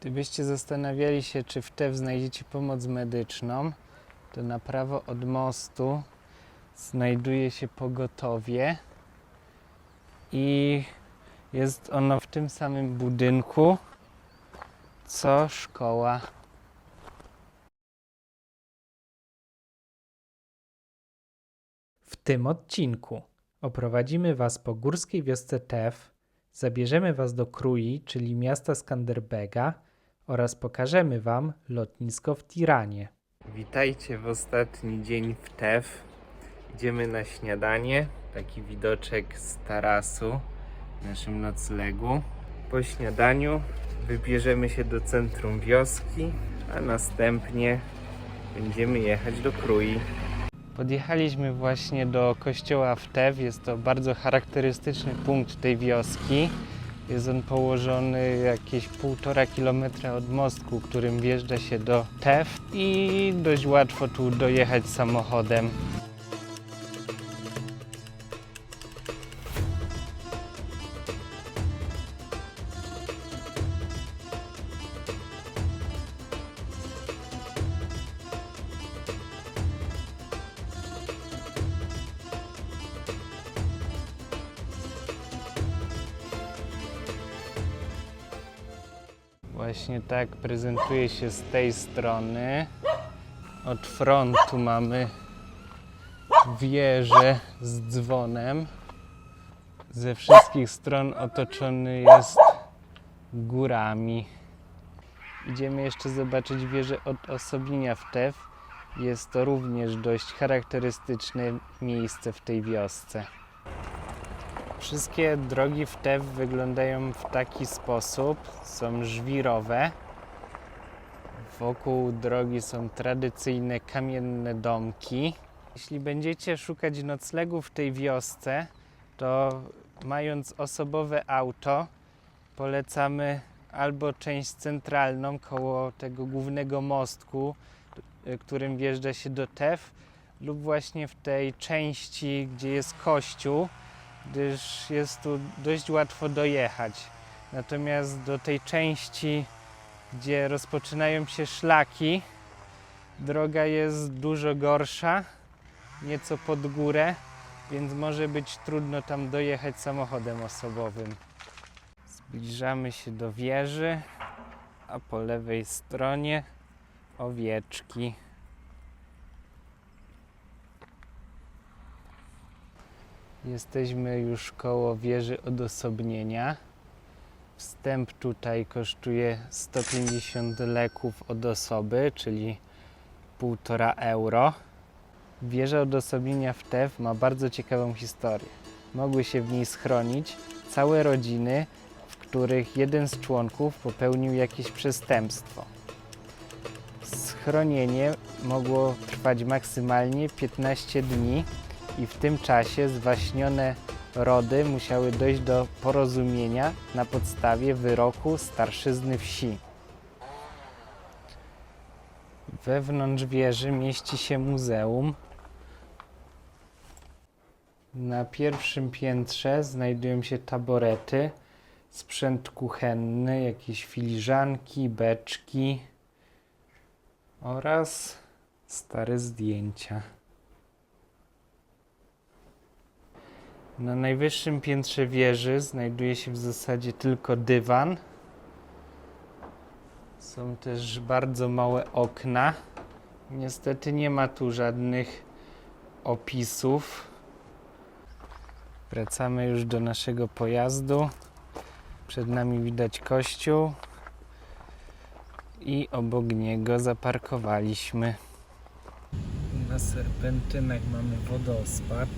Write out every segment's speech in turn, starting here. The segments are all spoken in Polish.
Gdybyście zastanawiali się, czy w TEW znajdziecie pomoc medyczną, to na prawo od mostu znajduje się pogotowie i jest ono w tym samym budynku co szkoła. W tym odcinku oprowadzimy Was po górskiej wiosce Tef, zabierzemy Was do Krui, czyli miasta Skanderbega oraz pokażemy Wam lotnisko w Tiranie. Witajcie w ostatni dzień w Tef. Idziemy na śniadanie. Taki widoczek z tarasu w naszym noclegu. Po śniadaniu wybierzemy się do centrum wioski, a następnie będziemy jechać do Krui. Podjechaliśmy właśnie do kościoła w Tew. Jest to bardzo charakterystyczny punkt tej wioski. Jest on położony jakieś półtora kilometra od mostku, którym wjeżdża się do Tew i dość łatwo tu dojechać samochodem. Tak prezentuje się z tej strony. Od frontu mamy wieżę z dzwonem. Ze wszystkich stron otoczony jest górami. Idziemy jeszcze zobaczyć wieżę odosobnienia w Tew. Jest to również dość charakterystyczne miejsce w tej wiosce. Wszystkie drogi w TEW wyglądają w taki sposób. Są żwirowe. Wokół drogi są tradycyjne kamienne domki. Jeśli będziecie szukać noclegu w tej wiosce, to mając osobowe auto, polecamy albo część centralną koło tego głównego mostku, y, którym wjeżdża się do TEW, lub właśnie w tej części, gdzie jest kościół, gdyż jest tu dość łatwo dojechać. Natomiast do tej części, gdzie rozpoczynają się szlaki, droga jest dużo gorsza, nieco pod górę, więc może być trudno tam dojechać samochodem osobowym. Zbliżamy się do wieży, a po lewej stronie owieczki. Jesteśmy już koło wieży odosobnienia. Wstęp tutaj kosztuje 150 leków od osoby, czyli 1,5 euro. Wieża odosobnienia w TEF ma bardzo ciekawą historię. Mogły się w niej schronić całe rodziny, w których jeden z członków popełnił jakieś przestępstwo. Schronienie mogło trwać maksymalnie 15 dni i w tym czasie zwaśnione rody musiały dojść do porozumienia na podstawie wyroku starszyzny wsi. Wewnątrz wieży mieści się muzeum. Na pierwszym piętrze znajdują się taborety, sprzęt kuchenny, jakieś filiżanki, beczki oraz stare zdjęcia. Na najwyższym piętrze wieży znajduje się w zasadzie tylko dywan. Są też bardzo małe okna. Niestety nie ma tu żadnych opisów. Wracamy już do naszego pojazdu. Przed nami widać kościół i obok niego zaparkowaliśmy. Na serpentynach mamy wodospad.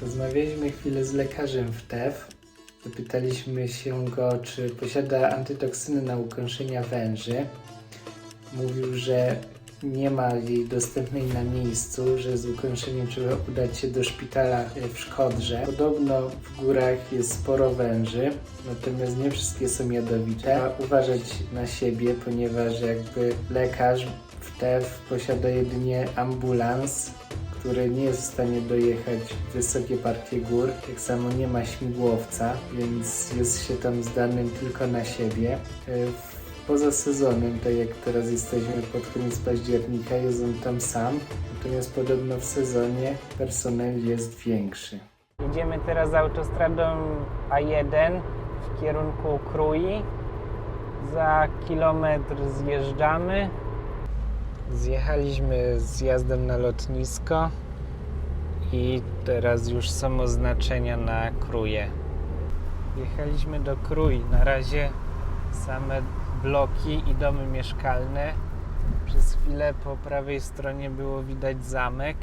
Rozmawialiśmy chwilę z lekarzem w TEF. Zapytaliśmy się go, czy posiada antytoksyny na ukąszenia węży. Mówił, że nie ma jej dostępnej na miejscu, że z ukąszeniem trzeba udać się do szpitala w Szkodrze. Podobno w górach jest sporo węży, natomiast nie wszystkie są jadowite. Trzeba uważać na siebie, ponieważ jakby lekarz w TEF posiada jedynie ambulans, który nie jest w stanie dojechać wysokie partie gór. Tak samo nie ma śmigłowca, więc jest się tam zdanym tylko na siebie. E, Poza sezonem, tak jak teraz jesteśmy pod koniec października, jest on tam sam, natomiast podobno w sezonie personel jest większy. Jedziemy teraz autostradą A1 w kierunku Krui. Za kilometr zjeżdżamy. Zjechaliśmy z jazdem na lotnisko i teraz już są oznaczenia na Kruje. Jechaliśmy do Krój. Na razie same bloki i domy mieszkalne. Przez chwilę po prawej stronie było widać zamek.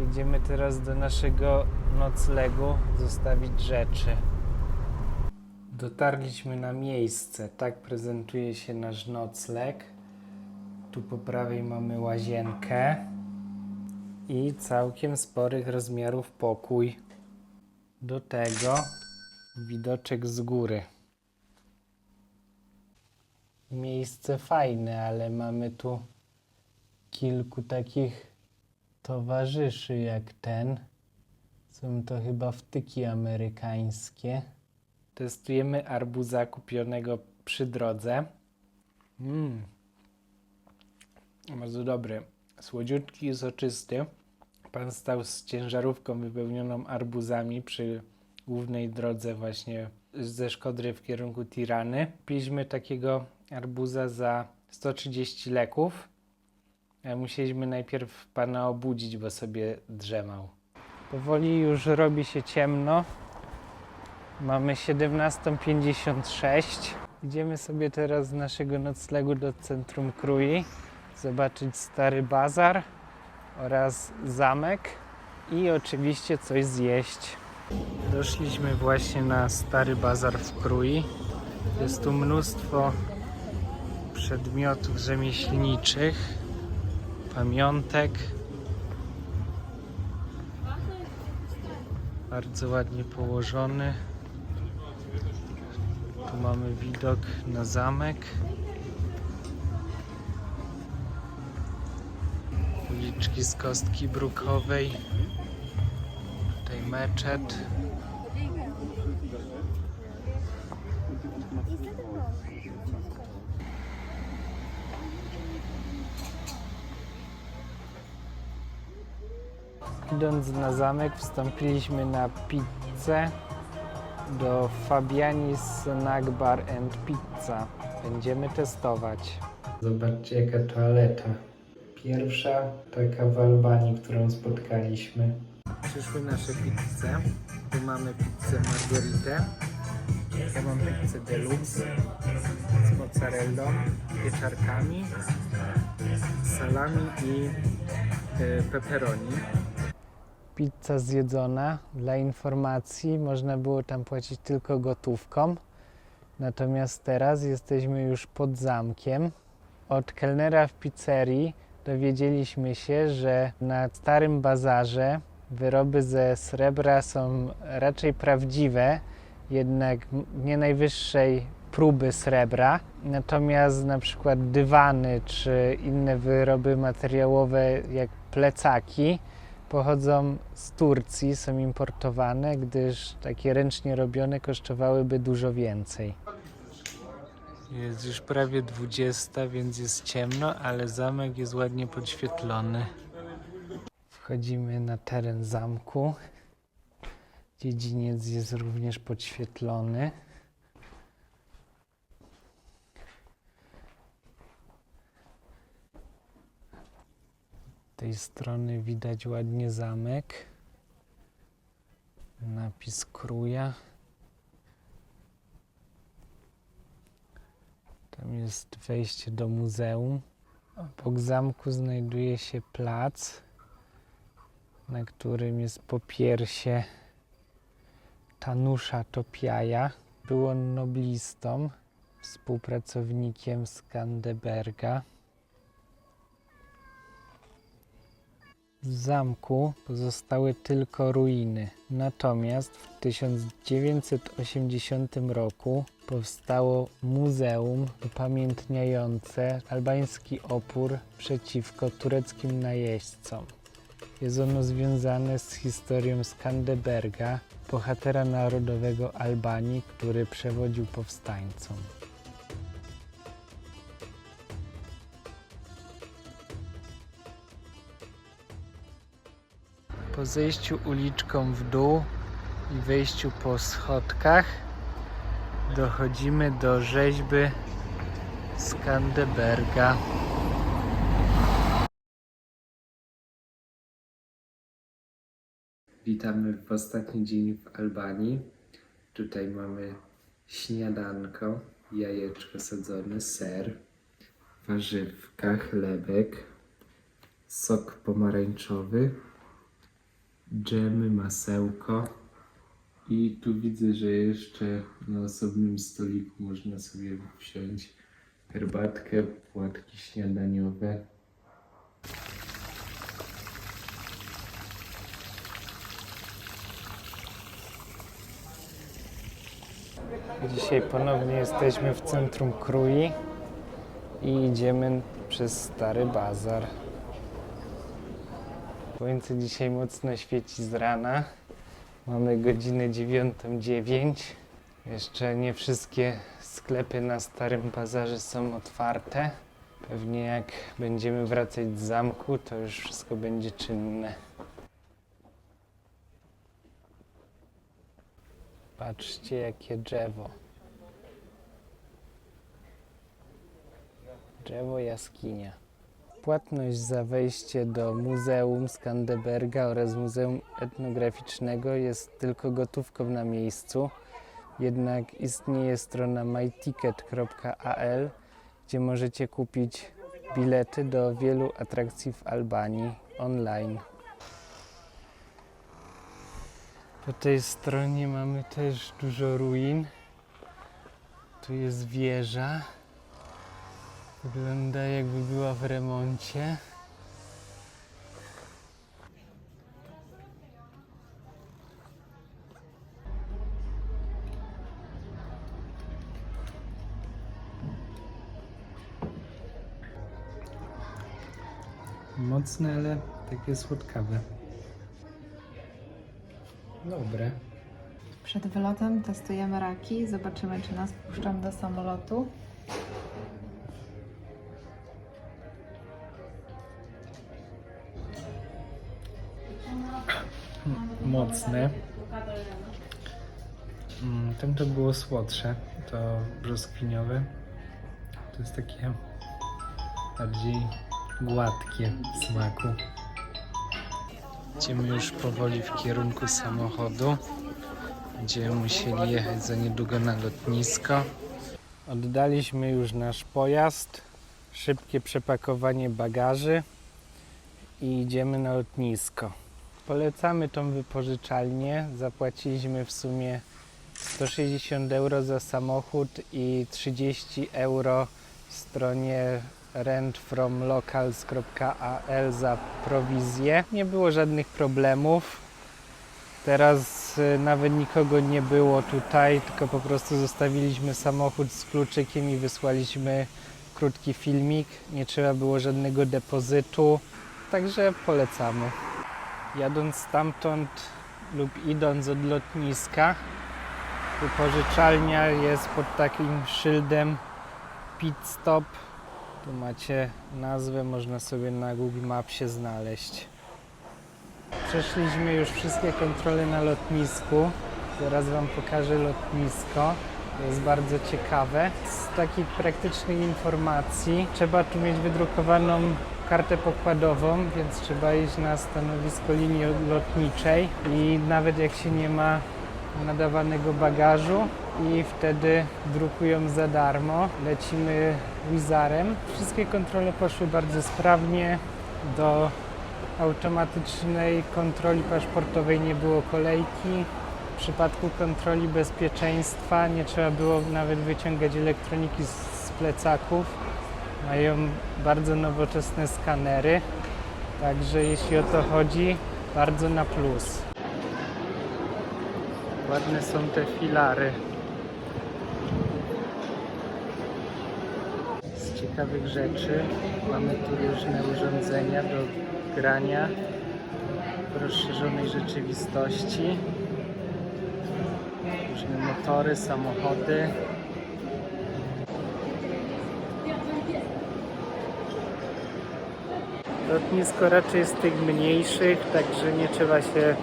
Jedziemy teraz do naszego noclegu zostawić rzeczy. Dotarliśmy na miejsce. Tak prezentuje się nasz nocleg. Tu po prawej mamy łazienkę i całkiem sporych rozmiarów pokój. Do tego widoczek z góry. Miejsce fajne, ale mamy tu kilku takich towarzyszy jak ten. Są to chyba wtyki amerykańskie. Testujemy arbuza kupionego przy drodze. Mmm. Bardzo dobry. Słodziutki i soczysty. Pan stał z ciężarówką wypełnioną arbuzami przy głównej drodze właśnie ze Szkodry w kierunku Tirany. Piliśmy takiego arbuza za 130 leków. Musieliśmy najpierw pana obudzić, bo sobie drzemał. Powoli już robi się ciemno. Mamy 17.56. Idziemy sobie teraz z naszego noclegu do centrum Krui, zobaczyć stary bazar oraz zamek i oczywiście coś zjeść. Doszliśmy właśnie na stary bazar w Krui. Jest tu mnóstwo przedmiotów rzemieślniczych, pamiątek. Bardzo ładnie położony. Tu mamy widok na zamek. Uliczki z kostki brukowej. Tutaj meczet. Idąc na zamek, wstąpiliśmy na pizzę do Fabianis Snack Bar and Pizza. Będziemy testować. Zobaczcie jaka toaleta. Pierwsza taka w Albanii, którą spotkaliśmy. Przyszły nasze pizze. Tu mamy pizzę margheritę. Ja mam pizzę deluxe z mozzarellą, pieczarkami, salami i e, pepperoni. Pizza zjedzona. Dla informacji można było tam płacić tylko gotówką. Natomiast teraz jesteśmy już pod zamkiem. Od kelnera w pizzerii dowiedzieliśmy się, że na starym bazarze wyroby ze srebra są raczej prawdziwe, jednak nie najwyższej próby srebra. Natomiast na przykład dywany czy inne wyroby materiałowe jak plecaki pochodzą z Turcji, są importowane, gdyż takie ręcznie robione kosztowałyby dużo więcej. Jest już prawie 20, więc jest ciemno, ale zamek jest ładnie podświetlony. Wchodzimy na teren zamku. Dziedziniec jest również podświetlony. Z tej strony widać ładnie zamek. Napis Kruja. Jest wejście do muzeum. Obok zamku znajduje się plac, na którym jest popiersie Tanusza Topiaja. Był on noblistą, współpracownikiem Skandeberga. Z zamku pozostały tylko ruiny. Natomiast w 1980 roku powstało muzeum upamiętniające albański opór przeciwko tureckim najeźdźcom. Jest ono związane z historią Skandeberga, bohatera narodowego Albanii, który przewodził powstańcom. Po zejściu uliczką w dół i wejściu po schodkach dochodzimy do rzeźby Skandeberga. Witamy w ostatni dzień w Albanii. Tutaj mamy śniadanko, jajeczko sadzone, ser, warzywka, chlebek, sok pomarańczowy, dżemy, masełko. I tu widzę, że jeszcze na osobnym stoliku można sobie wziąć herbatkę, płatki śniadaniowe. Dzisiaj ponownie jesteśmy w centrum Krui i idziemy przez Stary Bazar. Słońce dzisiaj mocno świeci z rana. Mamy godzinę 9.09. Jeszcze nie wszystkie sklepy na Starym Bazarze są otwarte. Pewnie jak będziemy wracać z zamku, to już wszystko będzie czynne. Patrzcie, jakie drzewo. Drzewo jaskinia. Płatność za wejście do Muzeum Skandeberga oraz Muzeum Etnograficznego jest tylko gotówką na miejscu. Jednak istnieje strona myticket.al, gdzie możecie kupić bilety do wielu atrakcji w Albanii online. Po tej stronie mamy też dużo ruin. Tu jest wieża. Wygląda jakby była w remoncie. Mocne, ale takie słodkawe. Dobre. Przed wylotem testujemy raki, zobaczymy czy nas wpuszczą do samolotu. Mocne. Mm, Tam to było słodsze, to brzoskwiniowe. To jest takie bardziej gładkie w smaku. Idziemy już powoli w kierunku samochodu. Będziemy musieli jechać za niedługo na lotnisko. Oddaliśmy już nasz pojazd. Szybkie przepakowanie bagaży i idziemy na lotnisko. Polecamy tą wypożyczalnię. Zapłaciliśmy w sumie 160 euro za samochód i 30 euro stronie rentfromlocals.al za prowizję. Nie było żadnych problemów. Teraz y, nawet nikogo nie było tutaj, tylko po prostu zostawiliśmy samochód z kluczykiem i wysłaliśmy krótki filmik. Nie trzeba było żadnego depozytu, także polecamy. Jadąc stamtąd lub idąc od lotniska, wypożyczalnia jest pod takim szyldem pit stop. Tu macie nazwę, można sobie na Google Mapsie znaleźć. Przeszliśmy już wszystkie kontrole na lotnisku. Zaraz Wam pokażę lotnisko. To jest bardzo ciekawe. Z takich praktycznych informacji trzeba tu mieć wydrukowaną kartę pokładową, więc trzeba iść na stanowisko linii lotniczej i nawet jak się nie ma nadawanego bagażu i wtedy drukują za darmo. Lecimy Wizarem. Wszystkie kontrole poszły bardzo sprawnie. Do automatycznej kontroli paszportowej nie było kolejki. W przypadku kontroli bezpieczeństwa nie trzeba było nawet wyciągać elektroniki z, plecaków. Mają bardzo nowoczesne skanery, także jeśli o to chodzi, bardzo na plus. Ładne są te filary. Z ciekawych rzeczy mamy tu różne urządzenia do grania rozszerzonej rzeczywistości. Różne motory, samochody. Lotnisko raczej jest tych mniejszych, także nie trzeba się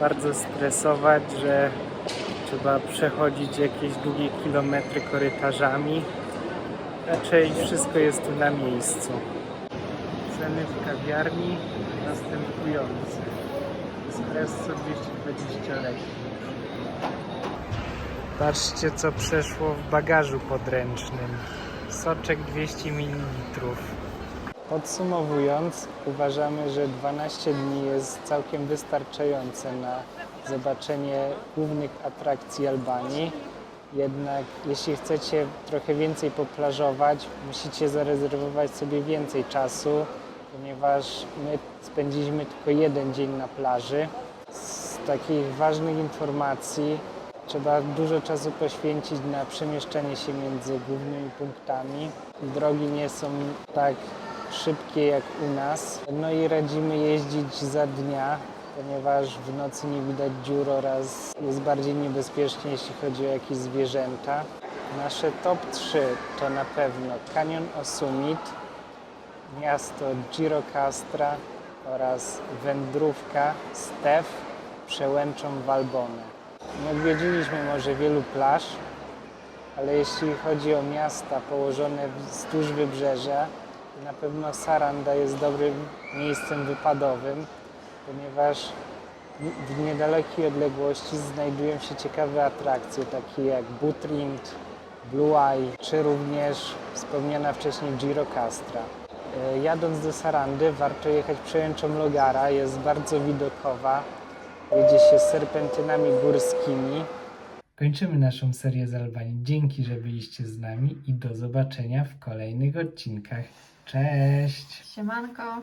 bardzo stresować, że trzeba przechodzić jakieś długie kilometry korytarzami. Raczej wszystko jest tu na miejscu. Ceny w kawiarni następujące. Espresso 220 lekich. Patrzcie co przeszło w bagażu podręcznym. Soczek 200 ml. Podsumowując, uważamy, że 12 dni jest całkiem wystarczające na zobaczenie głównych atrakcji Albanii. Jednak jeśli chcecie trochę więcej poplażować, musicie zarezerwować sobie więcej czasu, ponieważ my spędziliśmy tylko jeden dzień na plaży. Z takich ważnych informacji trzeba dużo czasu poświęcić na przemieszczanie się między głównymi punktami. Drogi nie są tak szybkie jak u nas. No i radzimy jeździć za dnia, ponieważ w nocy nie widać dziur oraz jest bardziej niebezpiecznie, jeśli chodzi o jakieś zwierzęta. Nasze top 3 to na pewno Canyon Osumit, miasto Girocastra oraz wędrówka Stef przełęczą Walbonę. Nie odwiedziliśmy może wielu plaż, ale jeśli chodzi o miasta położone wzdłuż wybrzeża, na pewno Saranda jest dobrym miejscem wypadowym, ponieważ w niedalekiej odległości znajdują się ciekawe atrakcje, takie jak Butrint, Blue Eye, czy również wspomniana wcześniej Girocastra. E, Jadąc do Sarandy warto jechać przełęczą Logara, jest bardzo widokowa, jedzie się serpentynami górskimi. Kończymy naszą serię z Albanii. Dzięki, że byliście z nami i do zobaczenia w kolejnych odcinkach. Cześć! Siemanko!